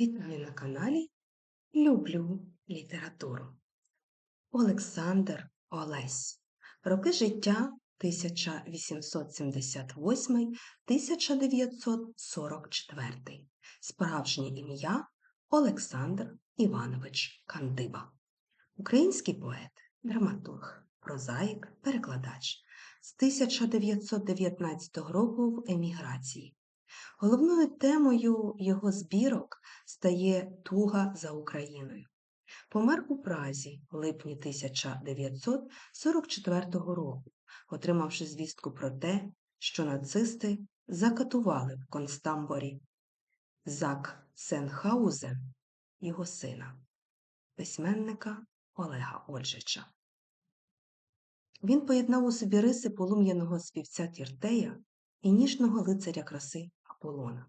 Вітаю на каналі Люблю літературу. Олександр Олесь. Роки життя 1878-1944. Справжнє ім'я Олександр Іванович Кандиба. Український поет, драматург, прозаїк, перекладач. З 1919 року в еміграції. Головною темою його збірок стає туга за Україною. Помер у Празі в липні 1944 року, отримавши звістку про те, що нацисти закатували в Констамборі Зак Сенхаузен, його сина, письменника Олега Ольжича. Він поєднав у собі риси полум'яного співця Тіртея і ніжного лицаря краси Аполлона.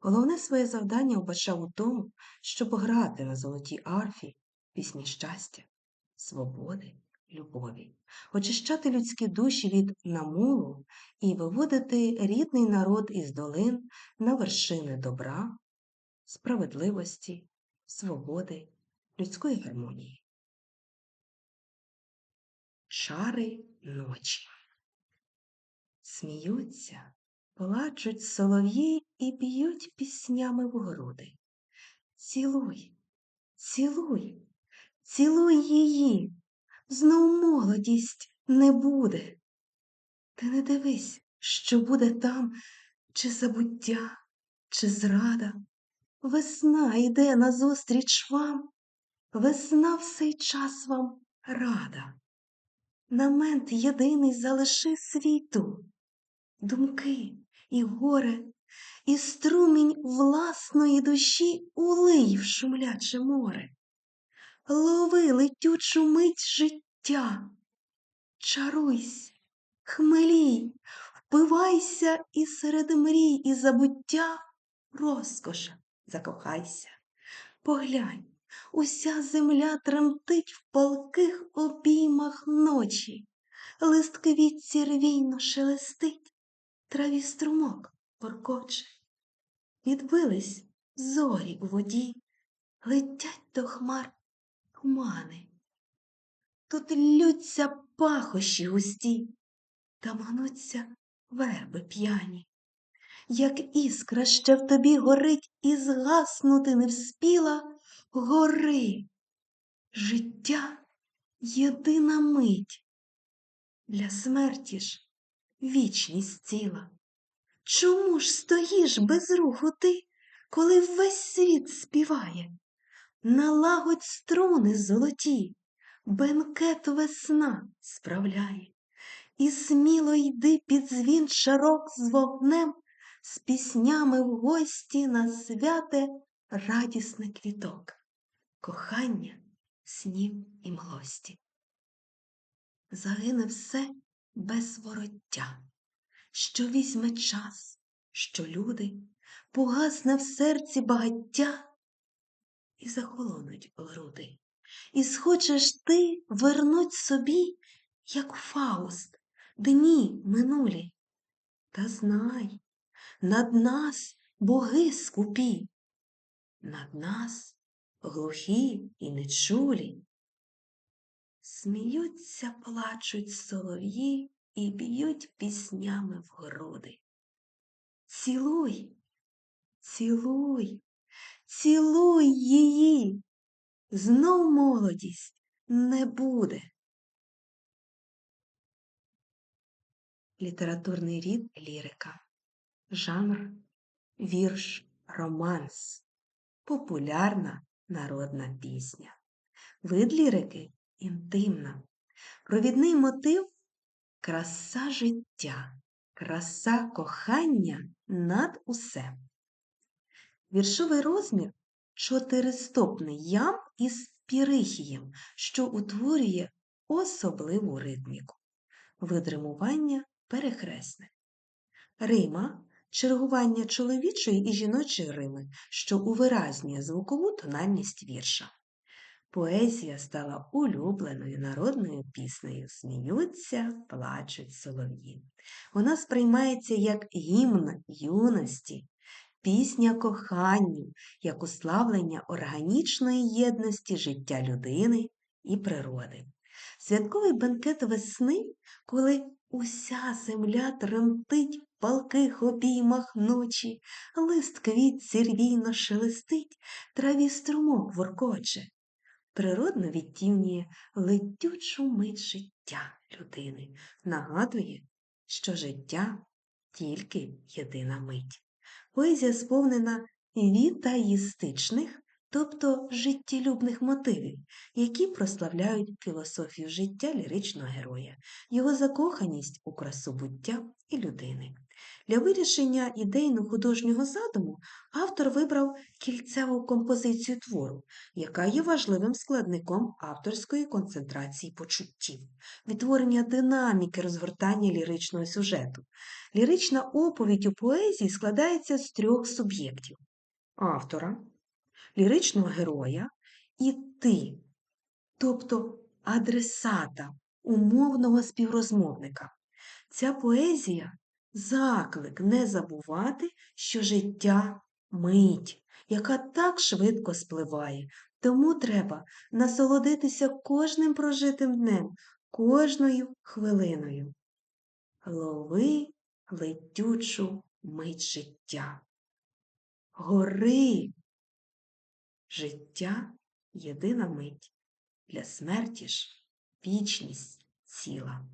Головне своє завдання вбачав у тому, щоб грати на золотій арфі пісні щастя, свободи, любові, очищати людські душі від намулу і виводити рідний народ із долин на вершини добра, справедливості, свободи, людської гармонії. Шари ночі. Сміються, плачуть солов'ї і б'ють піснями в груди. Цілуй, цілуй, цілуй її, знов молодість не буде. Ти не дивись, що буде там, чи забуття, чи зрада. Весна йде назустріч вам, весна в цей час вам рада. Намент єдиний залиши світу, думки і горе, і струмінь власної душі улий в шумляче море. Лови летючу мить життя, чаруйся, хмелій, впивайся і серед мрій і забуття розкоша закохайся. Поглянь, уся земля тремтить в палких обіймах ночі, лист квітці рвійно шелестить, траві струмок поркоче. Відбились зорі у воді, летять до хмар тумани. Тут лються пахощі густі, там гнуться верби п'яні. Як іскра ще в тобі горить і згаснути не вспіла, гори. Життя єдина мить. Для смерті ж вічність ціла. Чому ж стоїш без руху ти, коли весь світ співає? Налагодь струни золоті, бенкет весна справляє, і сміло йди під дзвін шарок з вогнем, з піснями в гості на святе радісне квіток, кохання, снів і млості. Загине все без вороття, що візьме час, що люди, погасне в серці багаття і захолонуть груди. І схочеш ти вернуть собі, як Фауст, дні минулі. Та знай, над нас боги скупі, над нас глухі і нечулі. Сміються, плачуть солов'ї і б'ють піснями в груди. Цілуй, цілуй, цілуй її, знов молодість не буде. Літературний рід лірика, жанр, вірш, романс, популярна народна пісня. Вид лірики інтимна, провідний мотив краса життя, краса кохання над усе. Віршовий розмір чотиристопний ям із пірихієм, що утворює особливу ритміку. Видримування перехресне. Рима чергування чоловічої і жіночої рими, що увиразнює звукову тональність вірша. Поезія стала улюбленою народною піснею Сміються, плачуть солов'ї. Вона сприймається як гімн юності, пісня коханню, як уславлення органічної єдності життя людини і природи. Святковий бенкет весни, коли уся земля тремтить в палких обіймах ночі, лист квіт сірвійно шелестить, траві струмок воркоче, природно відтівнює летючу мить життя людини, нагадує, що життя тільки єдина мить. Поезія сповнена вітаїстичних, тобто життєлюбних мотивів, які прославляють філософію життя ліричного героя, його закоханість у красу буття і людини. Для вирішення ідейно-художнього задуму автор вибрав кільцеву композицію твору, яка є важливим складником авторської концентрації почуттів, відтворення динаміки розгортання ліричного сюжету. Лірична оповідь у поезії складається з трьох суб'єктів автора, ліричного героя і ти, тобто адресата, умовного співрозмовника. Ця поезія заклик не забувати, що життя мить, яка так швидко спливає, тому треба насолодитися кожним прожитим днем, кожною хвилиною. Лови летючу мить життя. Гори. Життя єдина мить, для смерті ж вічність ціла.